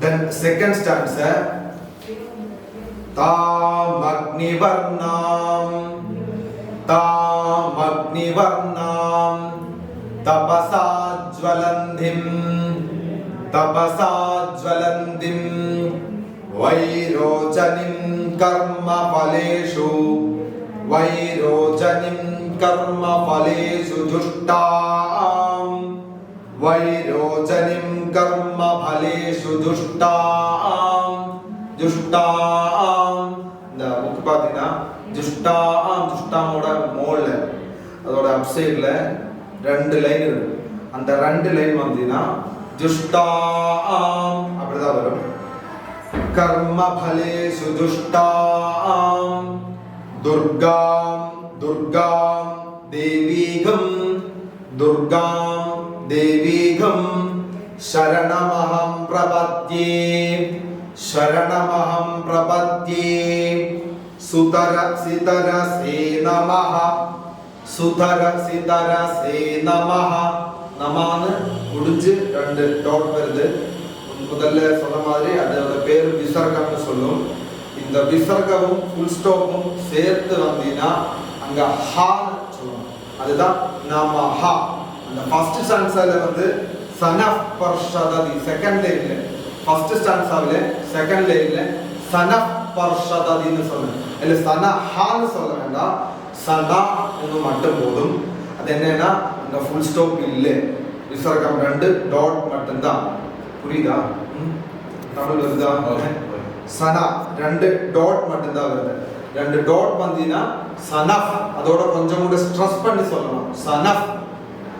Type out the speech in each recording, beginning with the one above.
then second stanza तामग्निवर्णां तामग्निवर्णां तपसा ज्वलन्धिं तपसा ज्वलन्धिं वैरोचनीं कर्मफलेषु वैरोचनीं कर्मफलेषु दुष्टां वैरोचनीं कर्मफलेषु காலேஷு துஷ்டாம் துஷ்டாம். இந்த புக்கு பார்த்தீங்கன்னா துஷ்டாம் துஷ்டாமோட மோல்ல அதோட அப்சைடில் ரெண்டு லைன் இருக்கு. அந்த ரெண்டு லைன் வந்தீங்கன்னா துஷ்டாம். அப்படிதான் வரும். கர்ம ஃபலேஷு துஷ்டாம். துர்காம் துர்காம் தேவீகம் துர்காம் தேவீகம் शरणमहं प्रपद्ये शरणमहं प्रपद्ये सुतरसितरसे नमः சுதரசிதரசே நமஹ நமான்னு முடிஞ்சு ரெண்டு டாட் வருது முதல்ல சொன்ன மாதிரி அதோட பேர் விசர்க்கம்னு சொல்லும் இந்த விசர்க்கமும் ஃபுல் ஸ்டாப்பும் சேர்த்து வந்தீங்கன்னா அங்க ஹான்னு சொல்லணும் அதுதான் நாம ஹா அந்த ஃபர்ஸ்ட் ஸ்டான்ஸால வந்து சனஃப் பர்ஷததி செகண்ட் லைன்ல ஃபர்ஸ்ட் ஸ்டான்ஸாவில செகண்ட் லைன்ல சனஃப் பர்ஷததின்னு சொன்னேன் இல்ல சன ஹான்னு சொல்ல வேண்டாம் சனா என்று மட்டும் போதும் அது என்னன்னா இந்த ஃபுல் ஸ்டாப் இல்லை விசர்க்கம் ரெண்டு டாட் மட்டும்தான் புரியுதா ம்? தமிழ் வருதா சனா ரெண்டு டாட் மட்டும்தான் வருது ரெண்டு டாட் வந்தீங்கன்னா சனஃப் அதோட கொஞ்சம் கூட ஸ்ட்ரெஸ் பண்ணி சொல்லணும் சனஃப்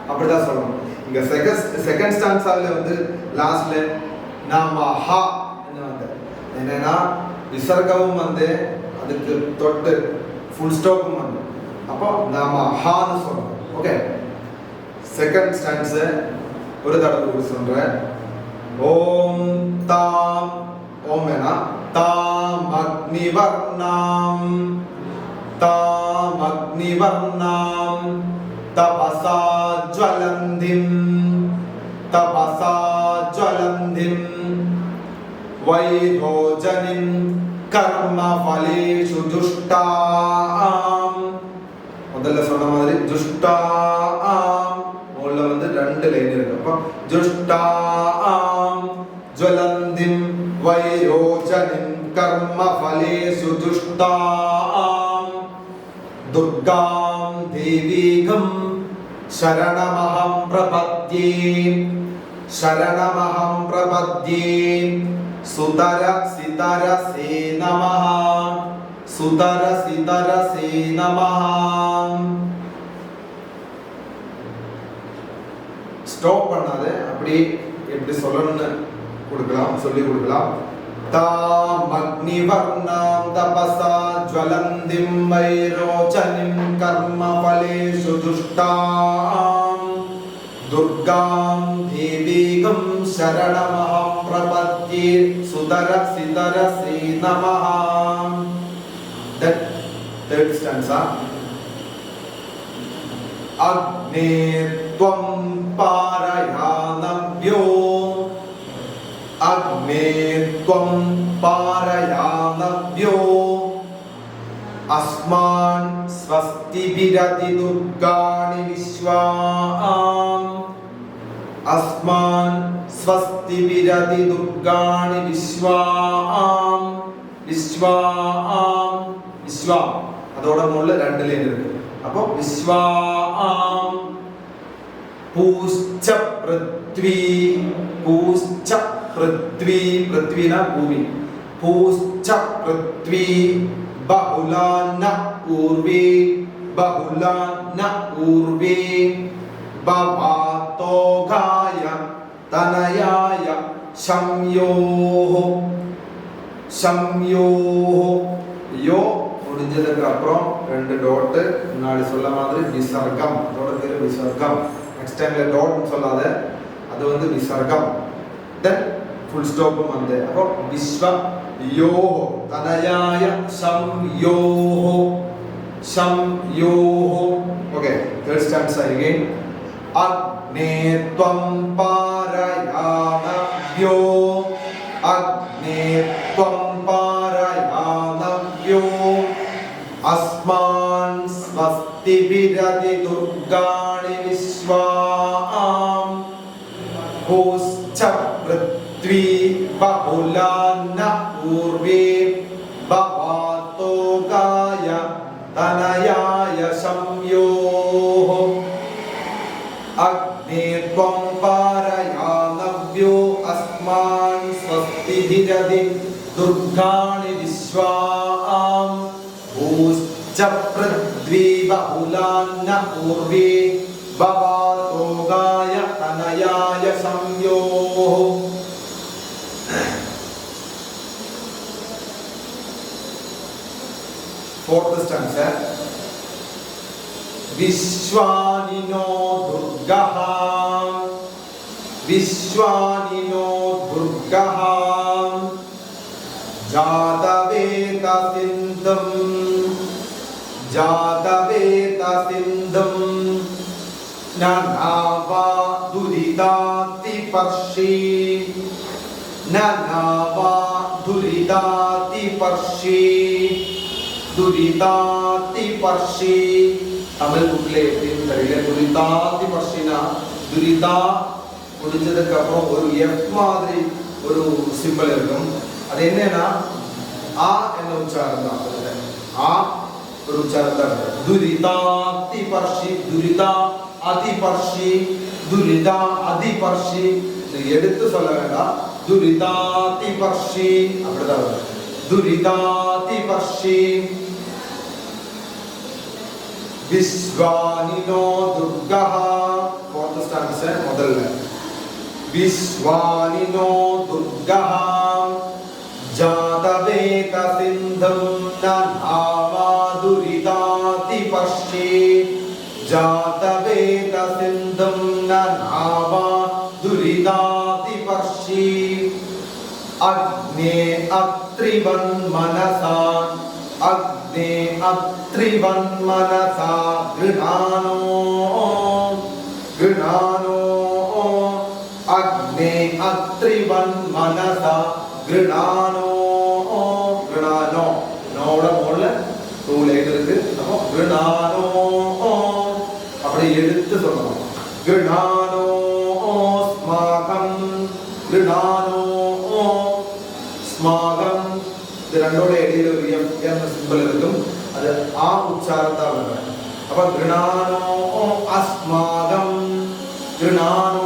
அப்படிதான் சொல்லணும் இங்க செகண்ட் செகண்ட் ஸ்டான்ஸாவில் வந்து லாஸ்ட்ல நாம ஹா என்ன வந்து? என்னன்னா விசர்க்கமும் வந்து அதுக்கு தொட்டு ஃபுல் ஸ்டாப்பும் வந்து. அப்போ நாம ஹான்னு சொல்லணும் ஓகே செகண்ட் ஸ்டான்ஸ் ஒரு தடவை கூட சொல்றேன். ஓம் தாம் ஓம் வேணா? தாம் அக்னிவர்ணாம். தாம் அக்னிவர்ணாம். തപസാ ജ്വലന്തിം തപസാ ജ്വലന്തിം വൈഭോജനിം കർമ്മഫലേഷു ദുഷ്ടാം முதல்ல சொன்ன மாதிரி துஷ்டா ஆம் உள்ள வந்து ரெண்டு லைன் இருக்கு அப்போ துஷ்டா ஆம் ஜுவலந்திம் வயோஜனிம் கர்ம ஃபலேசு துஷ்டா ஆம் துர்கா தெய்வீகம் சரணமகம் பிரபத்யே சரணமகம் பிரபத்யே சுதர சிதர சே நம சுதர சிதர சே நம ஸ்டாப் பண்ணாத. அப்படியே எப்படி சொல்லணும்னு கொடுக்கலாம் சொல்லி கொடுக்கலாம். तामग्निवर्णां तपसा ज्वलन्तीं वैरोचनीं कर्मफलेषु दुष्टां दुर्गां देवीगं शरणमहं प्रपद्ये सुतरसि तरसि नमः third stanza अग्ने त्वं पारयानव्यो അഗ്നേ ത്വം പാരയാണവ്യോ അസ്മാൻ സ്വസ്തിഭിരതി ദുർഗാണി വിശ്വാം. അസ്മാൻ സ്വസ്തിഭിരതി ദുർഗാണി വിശ്വാം. വിശ്വാം. വിശ്വാം. അതോടെ മുകളിൽ രണ്ട് ലൈൻ ഉണ്ട് അപ്പോൾ വിശ്വാം. പൂശ്ച പൃഥ്വി. പൂശ്ച பிருத்வி பிருத்வினா பூமி பூச்ச பிருத்வி பகுலான ஊர்வே பகுலான ஊர்வே பவாத்தோகாய தனயாய சம்யோஹ சம்யோ யோ முடிஞ்சதுக்கு அப்புறம் ரெண்டு டாட்டு முன்னாடி சொல்ல மாதிரி விசர்க்கம். அதோட பேர் விசர்க்கம். நெக்ஸ்ட் டைம்ல டாட்னு சொல்லாத. அது வந்து விசர்க்கம். தென் ഫുൾ സ്റ്റോപ്പ് വന്നത് അപ്പോൾ വിശ്വ യോഹോ തനയായ സംയോഹോ സംയോഹോ ഓക്കെ തേർഡ് സ്റ്റാൻസ് ആയിരിക്കും അഗ്നേത്വം പാരയാമ യോ അഗ്നേത്വം പാരയാമ യോ അസ്മാൻ സ്വസ്തി വിരതി ദുർഗാണി വിശ്വാം ഭൂശ്ച വൃത്ത भूश्च पृथ्वी बहुलान्न पूर्वे भवातो गाय तनयाय संयोः अग्ने त्वं पारयानव्यो अस्मान् स्वस्तिभिरति दुर्गाणि विश्वाम् भूश्च पृथ्वी बहुलान्न पूर्वे भवातो गाय तनयाय संयोः Fourth stanza. विश्वानिनो दुर्गः विश्वानिनो दुर्गः जातवेतसिन्धुं जातवेतसिन्धुं न नावा दुरितातिपर्षि न नावा துரிதாத்தி பர்ஷி. தமிழ் புக்கில் எப்படின்னு தெரியல. துரிதாத்தி பர்ஷினா துரிதா முடிஞ்சதுக்கு அப்புறம் ஒரு எஃப் மாதிரி ஒரு சிம்பிள் இருக்கும். அது என்னன்னா ஆ என்ற உச்சாரம் தான் ஆ ஒரு உச்சாரம் தான் துரிதாத்தி பர்ஷி துரிதா அதிபர்ஷி துரிதா அதிபர்ஷி எடுத்து சொல்ல வேண்டாம். துரிதாதி பர்ஷி அப்படிதான் துரிதாதி பர்ஷி. விஸ்வானினோ துர்கா ஃபோர்த் ஸ்டாண்டர்ட் சார் முதல்ல விஸ்வானினோ துர்கா ஜாதவேத சிந்தம் நாமாதுரிதாதி பஷ்டி ஜாதவேத சிந்தம் நாமா துரிதாதி பஷ்டி அக்னே அத்ரிவன் மனசான் அக்னே அத் अत्रिवन्मनसा गृहाणो गृहाणो अग्ने अत्रिवन्मनसा गृहाणो गृहाणो நோட மோட்ல டூ லைன் இருக்கு அப்போ கிருணானோ அப்படி எடுத்து சொல்லணும் கிருணானோ உச்சாரத்தா வரும் அப்ப கிருணானோ அஸ்மாகம் கிருணானோ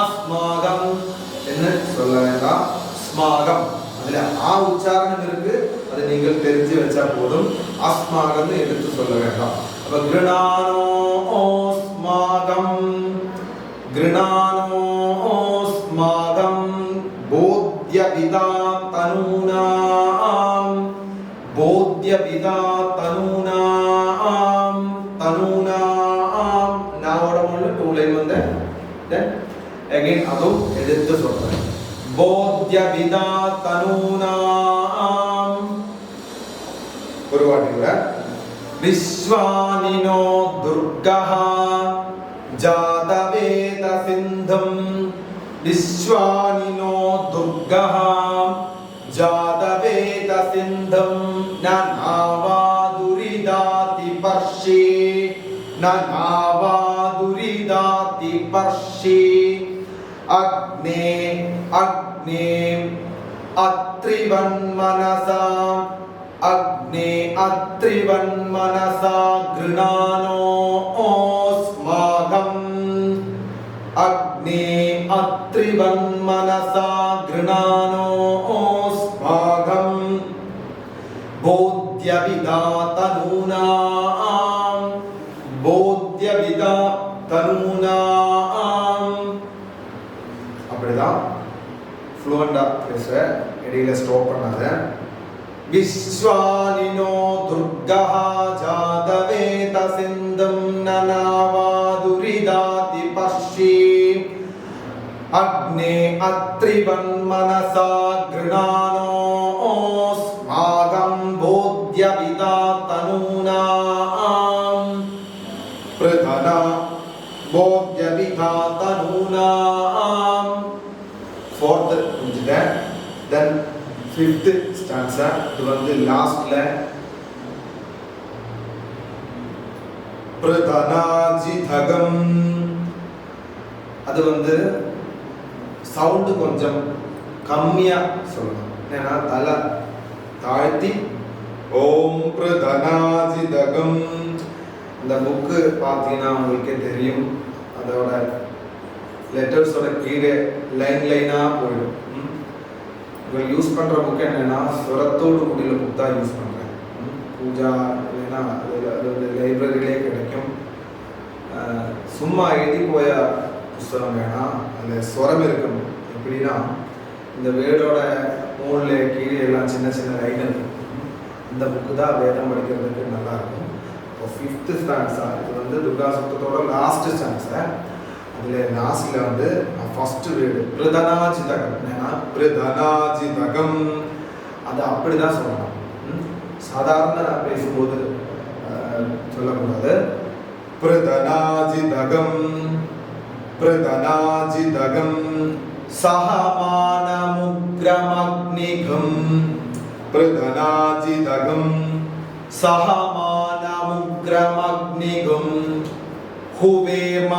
அஸ்மாகம் என்ன சொல்ல வேண்டாம்? ஸ்மாகம். அதுல ஆ உச்சாரணம் இருக்கு. அதை நீங்கள் தெரிஞ்சு வச்சா போதும். அஸ்மாகம்னு எடுத்து சொல்ல வேண்டாம். அப்ப கிருணானோ ஸ்மாகம் கிருணானோ ஸ்மாகம் போத்யபிதா தனூனாம் போத்யபிதா விதா again അതും എതിർത്ത് സ്വപ്നം ബോധ്യവിദാ തനൂനാം ഒരു വാട്ട് കൂടെ വിശ്വാനിനോ ദുർഗഃ ജാതവേദ സിന്ധം വിശ്വാനിനോ ദുർഗഃ ജാതവേദ സിന്ധം നനാവാദുരിദാതി പർശി നനാവാദുരിദാതി പർശി அக்னே அக்னே அத்ரிவன்மனசாம் அக்னே அத்ரிவன்மனசா கிருணானோ பேசுவ இடையில ஸ்டாப் பண்ணாத விஸ்வானினோ துர்கா ஜாதவேத சிந்தம் நனாவாதுரிதாதி பஷ்யி அக்னே அத்ரிவன் மனசா கிருணானோ ஓஸ்மாகம் போத்ய விதா தனூனாம் பிரதனா போத்ய விதா தனூனாம் ஃபோர்த்து முடிச்சுட்டேன் தென் ஃபிஃப்த்து ஸ்டான்ஸா இது வந்து லாஸ்டில் பிரதனாஜிதகம் அது வந்து சவுண்டு கொஞ்சம் கம்மியாக சொல்லணும். ஏன்னா தலை தாழ்த்தி ஓம் பிரதனாஜிதகம் இந்த புக்கு பார்த்தீங்கன்னா உங்களுக்கே தெரியும். அதோட லெட்டர்ஸோட கீழே லைன் லைனாக போயிடும். இப்போ இவங்க யூஸ் பண்ணுற புக் என்னென்னா ஸ்வரத்தோடு கூடிய புக் தான் யூஸ் பண்ணுறேன் பூஜா இல்லைன்னா அது அது லைப்ரரியிலே கிடைக்கும். சும்மா எழுதி போய புஸ்தகம் வேணாம் அதில் ஸ்வரம் இருக்கணும். எப்படின்னா இந்த வேர்டோட மூணில் கீழே எல்லாம் சின்ன சின்ன லைன் இருக்கும் இந்த புக்கு தான் வேதம் படிக்கிறதுக்கு நல்லாயிருக்கும் இப்போ ஃபிஃப்த்து ஸ்டாண்ட்ஸாக இது வந்து துர்கா சுத்தத்தோட லாஸ்ட்டு ஸ்டாண்ட்ஸை அதில் நாசியில் வந்து ஃபஸ்ட்டு வேர்டு பிரதனாஜிதகம். ஏன்னா பிரதனாஜிதகம். அது அப்படி தான் சொல்லணும் சாதாரண நான் பேசும்போது சொல்லக்கூடாது. பிரதனாஜி தகம் பிரதனாஜி தகம் சகமானமுக்ரமக்னிகம் பிரதனாஜிதகம். சகமானமுக்ரமக்னிகம் ഹുവേമ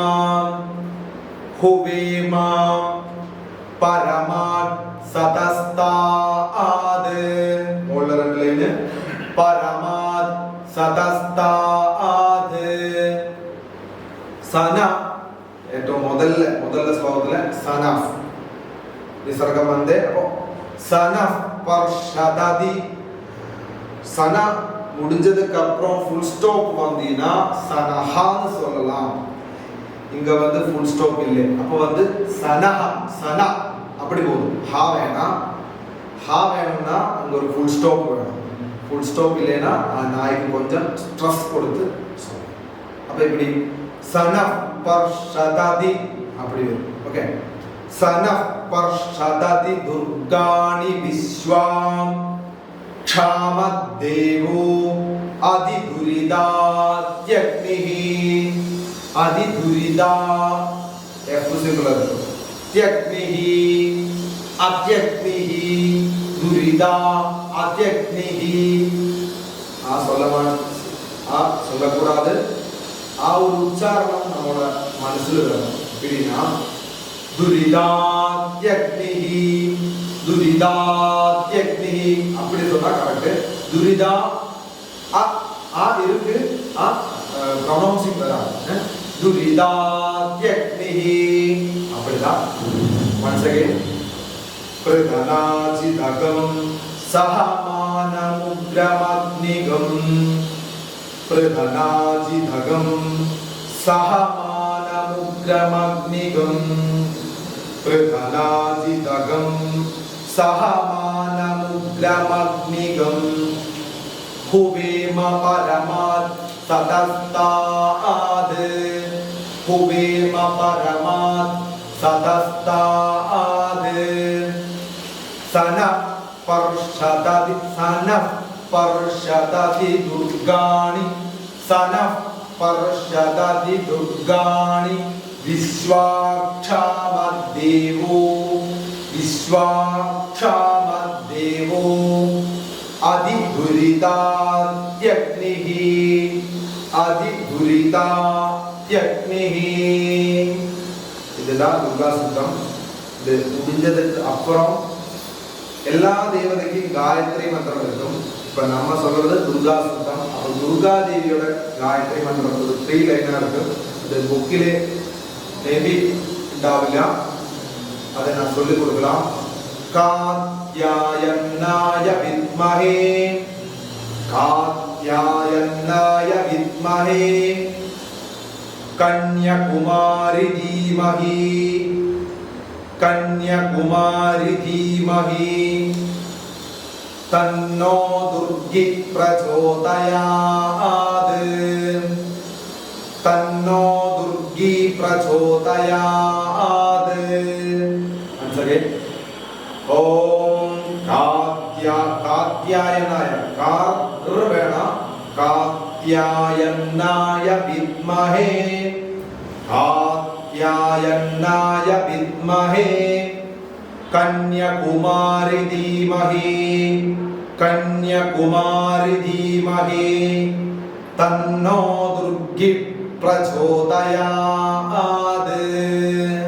ഹുവേമ പരമാ സതസ്താത് മുകളിൽ രണ്ട് ലൈന് പരമാത് സതസ്താത് സന ഏറ്റവും മുതലിലെ മുതലിലെ ശ്ലോകത്തിലെ സനഫ് വിസർഗം വന്നേ. അപ്പോ സനഫ് പർഷദതി. സന முடிஞ்சதுக்கு அப்புறம் ஃபுல் ஸ்டாப் வந்தீங்கன்னா சனஹான்னு சொல்லலாம். இங்க வந்து ஃபுல் ஸ்டாப் இல்லை. அப்போ வந்து சனஹா சனா அப்படி போதும். ஹா வேணாம் ஹா வேணும்னா அங்க ஒரு ஃபுல் ஸ்டாப் வேணும். ஃபுல் ஸ்டாப் இல்லைன்னா அந்த நாய்க்கு கொஞ்சம் ஸ்ட்ரெஸ் கொடுத்து சொல்லணும் அப்போ இப்படி சனஃப் பர்ஷததி அப்படி வரும். ஓகே சனஃப் பர்ஷததி துர்காணி விஸ்வாம். ക്ഷാമദ്ദേവോ അതിദുരിതാത്യഗ്നിഃ അതിദുരിതാ എഫ് സിംഗുലർ ത്യഗ്നിഃ അത്യഗ്നിഃ ദുരിതാ അത്യഗ്നിഃ ആ സ്വലമാണ് ആ സ്വലക്കൂടാതെ ആ ഒരു ഉച്ചാരണം നമ്മുടെ മനസ്സിൽ വരണം. പിന്നെ ദുരിതാത്യഗ്നിഃ துரிதாத்யக்னிஹி அப்படி சொன்னா கரெக்ட் துரிதா அ ஆ இருக்கு ஆ ப்ரொனவுன்சிங் வராது துரிதாத்யக்னிஹி அப்படிதான் ஒன்ஸ் அகைன் பிரதனாஜிதகம் சகமானமுக்ரமக்னிகம் பிரதனாஜிதகம் சகமானமுக்ரமக்னிகம் பிரதனாஜிதகம் സഹമാനമുഗ്രമഗ്നികം ഹുവീമ പരമാത് സതസ്താത് ഹുവീമ പരമാത് സതസ്താത് സന പർഷദതി സന പർഷദതി ദുർഗാണി സന പർഷദതി ദുർഗാണി വിശ്വാക്ഷാമദ്ദേവോ അപ്പുറം എല്ലാ ദേവതയ്ക്കും ഗായത്രി മന്ത്രം എടുക്കും ഇപ്പൊ നമ്മ സ്വകത് ദുർഗാസുദ്ധം അപ്പൊ ദുർഗാദേവിയുടെ ഗായത്രി മന്ത്രം ത്രീ ലൈനാണ് ബുക്കിലെ ഉണ്ടാവില്ല. அதை நான் சொல்லிக் கொடுக்கலாம். காத்யாயன்னாய வித்மஹே. காத்யாயன்னாய வித்மஹே. கன்யகுமாரி தீமஹி. கன்யகுமாரி தீமகி தன்னோ துர்கி பிரச்சோதயாத் தன்னோ துர்கி பிரச்சோதயாத் करके ओम कात्या कात्यायनाय कात्रेण कात्यायनाय विद्महे। कात्यायनाय विद्महे। कन्याकुमारी धीमहि कन्याकुमारी धीमहि। तन्नो दुर्गी प्रचोदयात्